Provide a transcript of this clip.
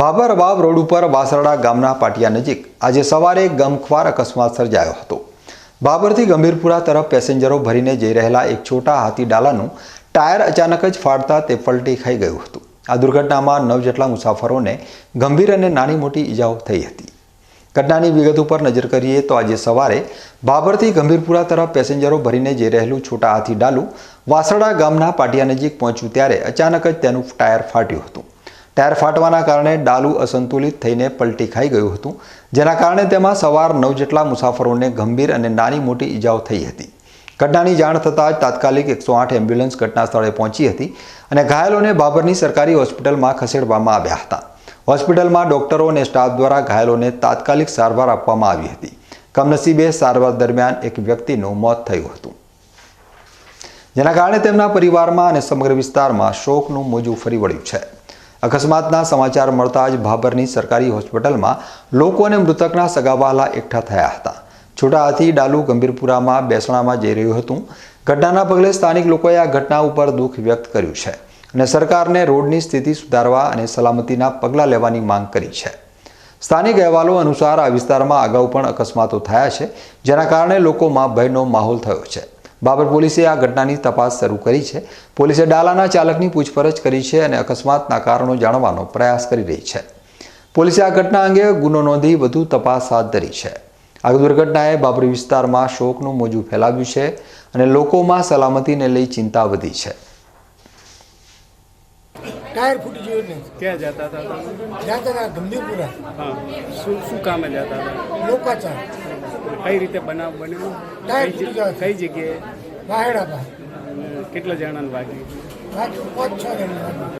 ભાભર વાવ road ઉપર વાસરડા ગામના પાટિયા નજીક આજે સવારે ગમખ્વાર અકસ્માત સર્જાયો હતો. બાબરથી ગંભીરપુરા તરફ પેસેન્જરો ભરીને જઈ રહેલા એક છોટા હાથી ડાલાનું ટાયર અચાનક જ ફાટતા તે પલટી ખાઈ ગયું હતું. આ દુર્ઘટનામાં નવ જેટલા મુસાફરોને ગંભીર અને નાની મોટી ઈજાઓ થઈ હતી. ઘટનાની વિગત ઉપર નજર કરીએ તો આજે સવારે બાબરથી ગંભીરપુરા તરફ પેસેન્જરો ભરીને જઈ રહેલું છોટા હાથી ડાલું વાસરડા ગામના પાટિયા નજીક પહોંચ્યું ત્યારે અચાનક જ તેનું ટાયર ફાટ્યું હતું. ટાયર ફાટવાના કારણે ડાલુ અસંતુલિત થઈને પલટી ખાઈ ગયું હતું, જેના કારણે તેમાં સવાર નવ જેટલા મુસાફરોને ગંભીર અને નાની મોટી ઈજાઓ થઈ હતી. ઘટનાની જાણ થતાં જ તાત્કાલિક એકસો આઠ એમ્બ્યુલન્સ ઘટના સ્થળે પહોંચી હતી અને ઘાયલોને બાબરની સરકારી હોસ્પિટલમાં ખસેડવામાં આવ્યા હતા. હોસ્પિટલમાં ડોક્ટરો અને સ્ટાફ દ્વારા ઘાયલોને તાત્કાલિક સારવાર આપવામાં આવી હતી. કમનસીબે સારવાર દરમિયાન એક વ્યક્તિનું મોત થયું હતું. જેના કારણે તેમના પરિવારમાં અને સમગ્ર વિસ્તારમાં શોકનું મોજું ફરી વળ્યું છે. અકસ્માતના સમાચાર મળતા જ ભાભરની સરકારી હોસ્પિટલમાં લોકો અને મૃતકના સગાવાલા એકઠા થયા હતા. છોટા હાથી ડાલુ ગંભીરપુરામાં બેસણામાં જઈ રહ્યું હતું. ઘટનાના પગલે સ્થાનિક લોકોએ આ ઘટના ઉપર દુઃખ વ્યક્ત કર્યું છે અને સરકારને રોડની સ્થિતિ સુધારવા અને સલામતીના પગલાં લેવાની માંગ કરી છે. સ્થાનિક અહેવાલો અનુસાર આ વિસ્તારમાં અગાઉ પણ અકસ્માતો થયા છે, જેના કારણે લોકોમાં ભયનો માહોલ થયો છે. બાબર પોલીસે આ ઘટનાની તપાસ શરૂ કરી છે. પોલીસે ડાલાના ચાલકની પૂછપરછ કરી છે અને અકસ્માતના કારણો જાણવાનો પ્રયાસ કરી રહી છે. પોલીસે આ ઘટના અંગે ગુનો નોંધી વધુ તપાસ હાથ ધરી છે. આ દુર્ઘટનાએ બાબરી વિસ્તારમાં શોકનું મોજું ફેલાવ્યું છે અને લોકોમાં સલામતીને લઈ ચિંતા વધી છે. ટાયર ફૂટી ગયું ને ક્યાં જતા હતા. જતા હતા? ગંભીરપુરા હા. શું શું કામે જતા હતા? લોકાચાર? કઈ રીતે બનાવ બન્યો? કઈ જગ્યા- કઈ જગ્યાએ? કેટલા જણાને વાગ્યું? પાંચ પાંચ છ જણ.